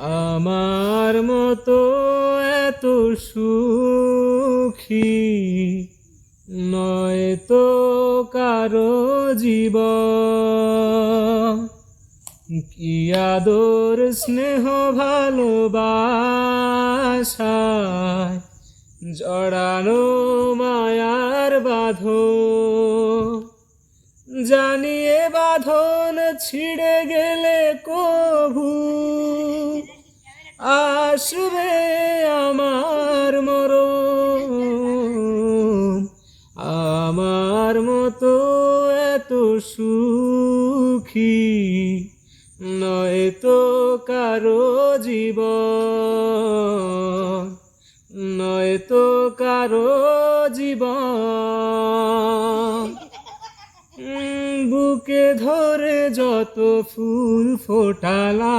আমার মতো এত সুখী নয় তো কারও জীব কি আদর, স্নেহ, ভালোবাসায় জড়ানো মায়ার বাঁধো জানিয়ে বাঁধন ছিঁড়ে গেলে কভু আসবে আমার মরণ। আমার মতো এত সুখী নয় তো কারও জীব নয় তো কারও জীব বুকে ধরে যত ফুল ফোটালা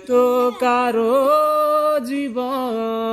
তো কারও জীবন